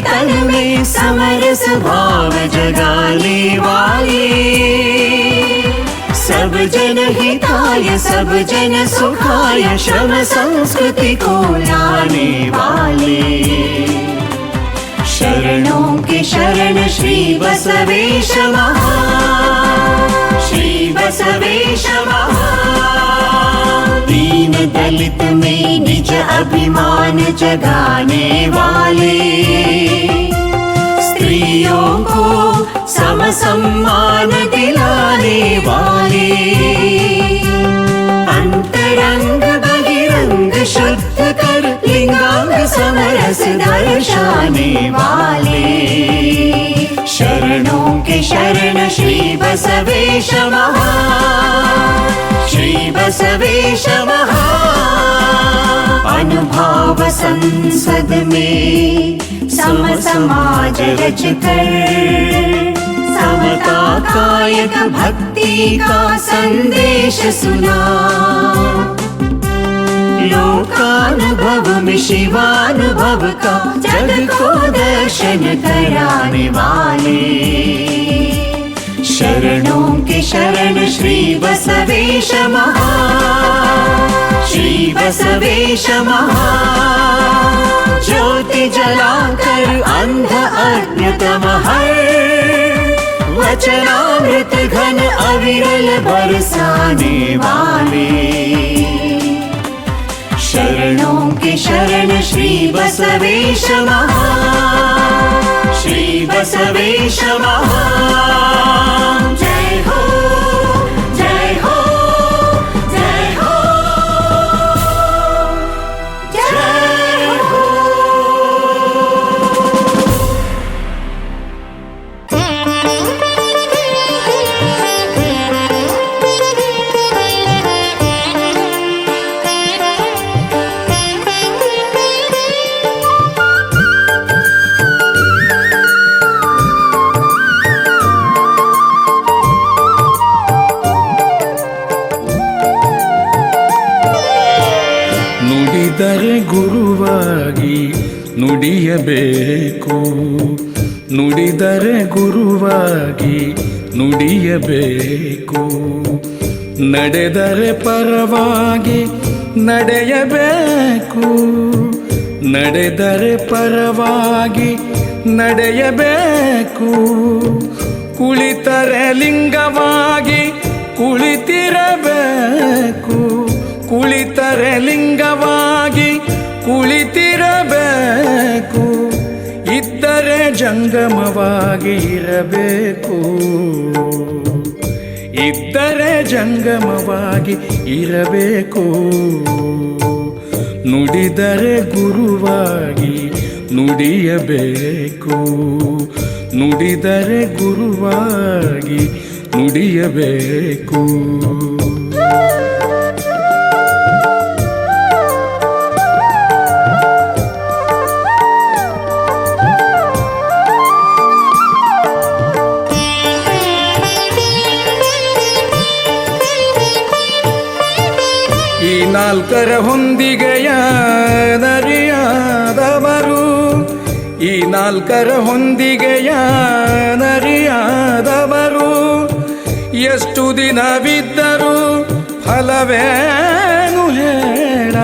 तन में समरस भाव जगाने वाले। सब जन हिताय, सब जन सुखाय, श्रम संस्कृति को लाने वाले। शरणों के शरण श्री बसवेश श्री बसवेश दीन दलित में निज अभिमान जगाने वाले। स्त्रियों को सम सम्मान दिलाने वाले। अंतरंग बहिरंग शुद्ध कर लिंगांग समरस दर्शाने वाले। शरणों के शरण श्री बसवेश महा। श्री बसवेश महा अनुभाव संसद में सम समाज रच कर समता कायक भक्ति का संदेश सुना लोकानुभव में शिवानुभव का जग को दर्शन कराने वाले शरणों के शरण श्री बसवेश महा। श्री बसवेश महा। ज्योति जलाकर अंध अज्ञतम वचनामृत घन अविरल बरसाने वाले। शरणों के शरण श्री बसवेश महा। श्री बसवेश महा। ನುಡಿದರೆ ಗುರುವಾಗಿ ನುಡಿಯಬೇಕು. ನುಡಿದರೆ ಗುರುವಾಗಿ ನುಡಿಯಬೇಕು. ನಡೆದರೆ ಪರವಾಗಿ ನಡೆಯಬೇಕು. ನಡೆದರೆ ಪರವಾಗಿ ನಡೆಯಬೇಕು. ಕುಳಿತರೆ ಲಿಂಗವಾಗಿ ಜಂಗಮವಾಗಿ ಇರಬೇಕು. ಇದ್ದರೆ ಜಂಗಮವಾಗಿ ಇರಬೇಕು. ನುಡಿದರೆ ಗುರುವಾಗಿ ನುಡಿಯಬೇಕು. ನುಡಿದರೆ ಗುರುವಾಗಿ ನುಡಿಯಬೇಕು. ನಾಲ್ಕರ ಹೊಂದಿಗೆಯ ನರಿಯಾದವರು ಈ ನಾಲ್ಕರ ಹೊಂದಿಗೆಯ ನರಿಯಾದವರು ಎಷ್ಟು ದಿನವಿದ್ದರು ಫಲವೇನು ಹೇಳ.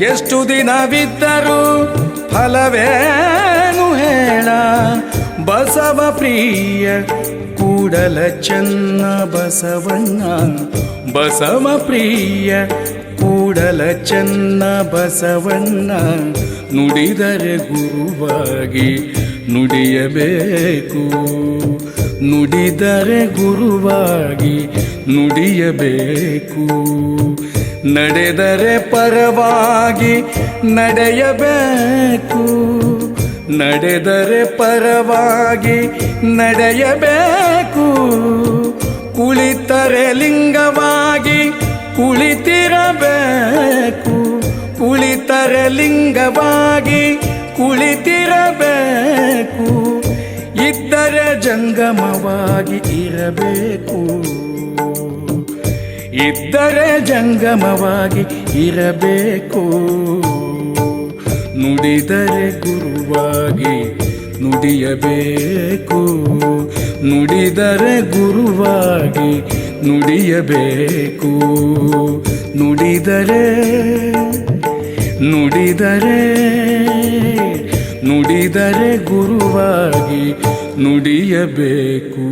ಎಷ್ಟು ದಿನವಿದ್ದರು ಫಲವೇನು ಹೇಳ. ಬಸವ ಪ್ರಿಯ ಕೂಡಲ ಚೆನ್ನ ಬಸವಣ್ಣ. ಬಸವ ಪ್ರಿಯ ಕೂಡಲ ಚೆನ್ನ ಬಸವಣ್ಣ, ನುಡಿದರೆ ಗುರುವಾಗಿ ನುಡಿಯಬೇಕು. ನುಡಿದರೆ ಗುರುವಾಗಿ ನುಡಿಯಬೇಕು. ನಡೆದರೆ ಪರವಾಗಿ ನಡೆಯಬೇಕು. ನಡೆದರೆ ಪರವಾಗಿ ನಡೆಯಬೇಕು. ಕುಳಿತರೆ ಲಿಂಗವಾಗಿ ಕುಳಿತಿರಬೇಕು. ಕುಳಿತರೆ ಲಿಂಗವಾಗಿ ಕುಳಿತಿರಬೇಕು. ಇದ್ದರೆ ಜಂಗಮವಾಗಿ ಇರಬೇಕು. ಇದ್ದರೆ ಜಂಗಮವಾಗಿ ಇರಬೇಕು. ನುಡಿದರೆ ಗುರುವಾಗಿ ನುಡಿಯಬೇಕು. ನುಡಿದರೆ ಗುರುವಾಗಿ ನುಡಿಯಬೇಕು. ನುಡಿದರೆ ನುಡಿದರೆ ನುಡಿದರೆ ಗುರುವಾಗಿ ನುಡಿಯಬೇಕು.